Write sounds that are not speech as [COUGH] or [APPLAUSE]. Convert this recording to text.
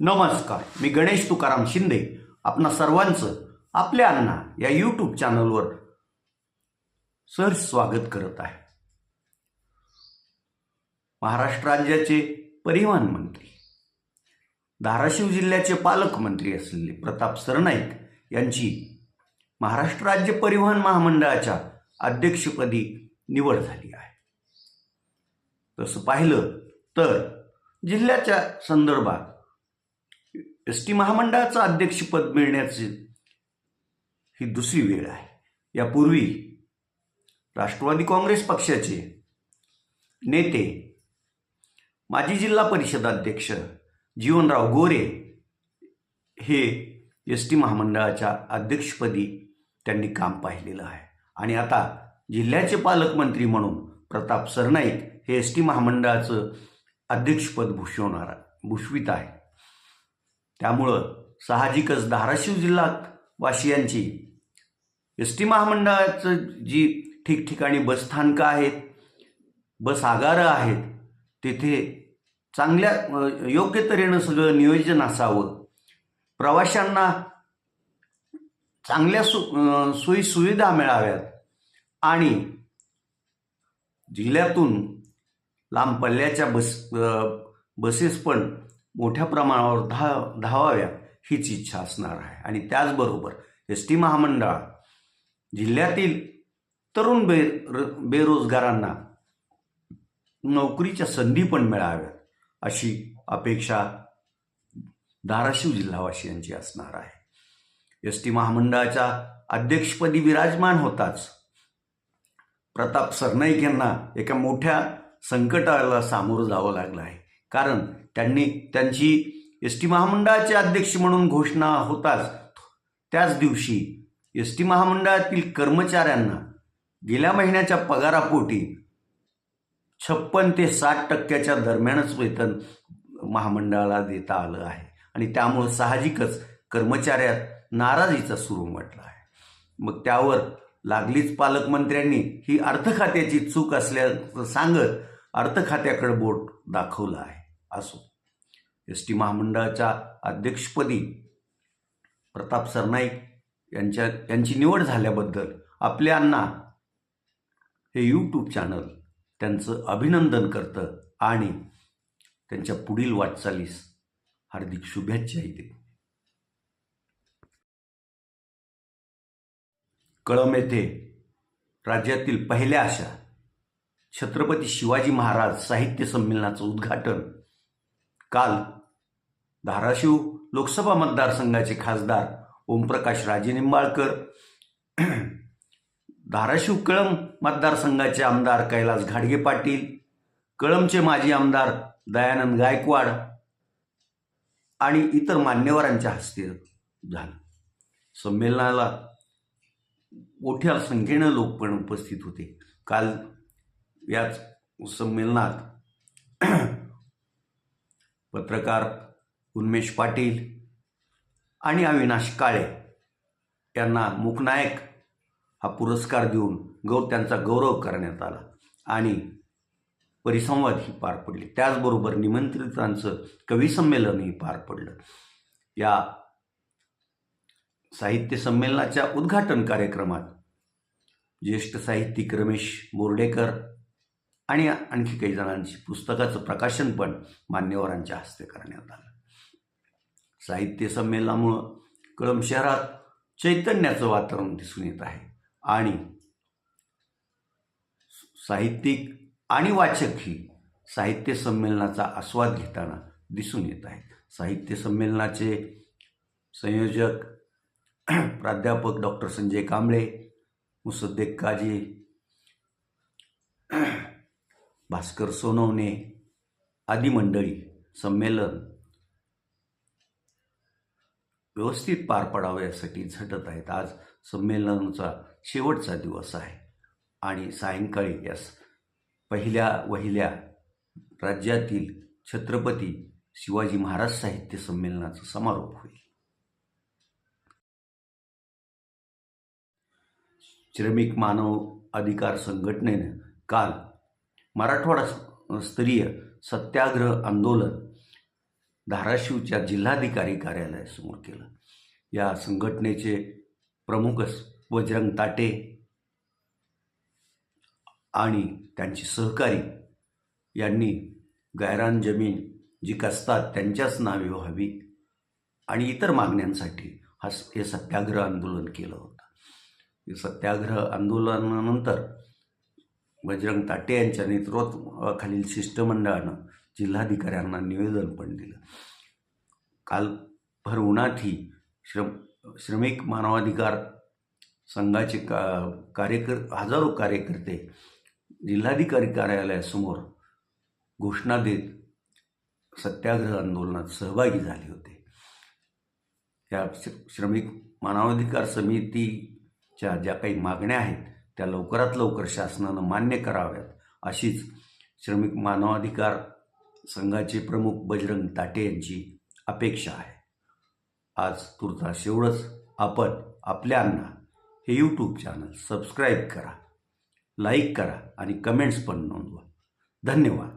नमस्कार मी गणेश तुकाराम शिंदे आपणा सर्वांचं आपल्या अण्णा या यूट्यूब चॅनलवर सर स्वागत करत आहे. महाराष्ट्र राज्याचे परिवहन मंत्री धाराशिव जिल्ह्याचे पालकमंत्री असलेले प्रताप सरनाईक यांची महाराष्ट्र राज्य परिवहन महामंडळाच्या अध्यक्षपदी निवड झाली आहे. तसं पाहिलं तर जिल्ह्याच्या संदर्भात एस टी महामंडळाचं अध्यक्षपद मिळण्याची ही दुसरी वेळ आहे. यापूर्वी राष्ट्रवादी काँग्रेस पक्षाचे नेते माजी जिल्हा परिषद अध्यक्ष जीवनराव गोरे हे एस टी महामंडळाच्या अध्यक्षपदी त्यांनी काम पाहिलेलं आहे. आणि आता जिल्ह्याचे पालकमंत्री म्हणून प्रताप सरनाईक हे एस टी महामंडळाचं अध्यक्षपद भूषवणार भूषवित आहे त्यामुळं साहजिकच धाराशिव जिल्हा वासियांची एस टी महामंडळाचं जी ठिकठिकाणी बसस्थानकं आहेत बस आगारं आहेत तिथे चांगल्या योग्य तऱ्हेनं सगळं नियोजन असावं. प्रवाशांना चांगल्या सु सोयी सुविधा मिळाव्यात आणि जिल्ह्यातून लांब पल्ल्याच्या बस बसेस पण मोठ्या प्रमाणावर धा धावाव्या हीच इच्छा असणार आहे. आणि त्याचबरोबर एस टी महामंडळ जिल्ह्यातील तरुण बे बेरोजगारांना नोकरीच्या संधी पण मिळाव्यात अशी अपेक्षा धाराशिव जिल्हावासियांची असणार आहे. एस टी महामंडळाच्या अध्यक्षपदी विराजमान होताच प्रताप सरनाईक यांना एका मोठ्या संकटाला सामोरं जावं लागलं आहे. कारण त्यांनी त्यांची एस टी महामंडळाचे अध्यक्ष म्हणून घोषणा होताच. त्याच दिवशी एस टी महामंडळातील कर्मचाऱ्यांना गेल्या महिन्याच्या पगारापोटी छप्पन ते साठ टक्क्याच्या दरम्यानच वेतन महामंडळाला देता आलं आहे. आणि त्यामुळं साहजिकच कर्मचाऱ्यात नाराजीचा सुरू म्हटला आहे. मग त्यावर लागलीच पालकमंत्र्यांनी ही अर्थ खात्याची चूक असल्याचं सांगत अर्थखात्याकडे बोट दाखवलं आहे असो. एस टी महामंडळाच्या अध्यक्षपदी प्रताप सरनाईक यांच्या यांची निवड झाल्याबद्दल आपल्यांना हे यूट्यूब चॅनल त्यांचं अभिनंदन करतं आणि त्यांच्या पुढील वाटचालीस हार्दिक शुभेच्छाही देते कळम येथे राज्यातील पहिल्या अशा छत्रपती शिवाजी महाराज साहित्य संमेलनाचं उद्घाटन. काल धाराशिव लोकसभा मतदारसंघाचे खासदार ओमप्रकाश राजेनिंबाळकर धाराशिव कळम मतदारसंघाचे आमदार कैलास घाडगे पाटील कळमचे माजी आमदार दयानंद गायकवाड आणि इतर मान्यवरांच्या हस्ते झालं. संमेलनाला मोठ्या संख्येनं लोक पण उपस्थित होते. काल याच संमेलनात [CLEARS THROAT] पत्रकार उन्मेष पाटील आणि अविनाश काळे यांना मुकनायक हा पुरस्कार देऊन गौ त्यांचा गौरव करण्यात आला आणि परिसंवाद ही पार पडली. त्याचबरोबर निमंत्रितांचं कविसंमेलनही पार पडलं. या साहित्य संमेलनाच्या उद्घाटन कार्यक्रमात ज्येष्ठ साहित्यिक रमेश बोर्डेकर आणि आणखी काही जणांची पुस्तकाचं प्रकाशन पण मान्यवरांच्या हस्ते करण्यात आलं. साहित्य संमेलनामुळं कळंब शहरात चैतन्याचं वातावरण दिसून येत आहे आणि साहित्यिक आणि वाचकही साहित्य संमेलनाचा आस्वाद घेताना दिसून येत आहेत. साहित्य संमेलनाचे संयोजक [CLEARS THROAT] प्राध्यापक डॉक्टर संजय कांबळे मुसद्देक काजी [CLEARS THROAT] भास्कर सोनवणे आदी मंडळी संमेलन व्यवस्थित पार पडावं यासाठी झटत आहेत. आज संमेलनाचा शेवटचा दिवस आहे आणि सायंकाळी यास पहिल्या वहिल्या राज्यातील छत्रपती शिवाजी महाराज साहित्य संमेलनाचा समारोप होईल. श्रमिक मानव अधिकार संघटनेनं काल मराठवाडा स्तरीय सत्याग्रह आंदोलन धाराशिवच्या जिल्हाधिकारी कार्यालयासमोर केलं. या संघटनेचे प्रमुखच बजरंग ताटे आणि त्यांचे सहकारी यांनी गायरान जमीन जी कसतात त्यांच्याच नावे व्हावी आणि इतर मागण्यांसाठी हा हे सत्याग्रह आंदोलन केलं होतं. हे सत्याग्रह आंदोलनानंतर बजरंग ताटे यांच्या नेतृत्वाखालील शिष्टमंडळानं जिल्हाधिकाऱ्यांना निवेदन पण दिलं. काल भर श्रम श्रमिक मानवाधिकार संघाचे का कार्यकर हजारो कार्यकर्ते जिल्हाधिकारी कार्यालयासमोर घोषणा देत सत्याग्रह आंदोलनात सहभागी झाले होते. या श्र- श्रमिक मानवाधिकार समितीच्या ज्या काही मागण्या आहेत त्या लवकरात लवकर शासनानं मान्य कराव्यात. अशीच श्रमिक मानवाधिकार संघाचे प्रमुख बजरंग ताटे यांची अपेक्षा आहे. आज तुर्ता शेवटच आपण आपल्यांना हे यूट्यूब चॅनल सबस्क्राईब करा लाईक करा आणि कमेंट्स पण नोंदवा. धन्यवाद.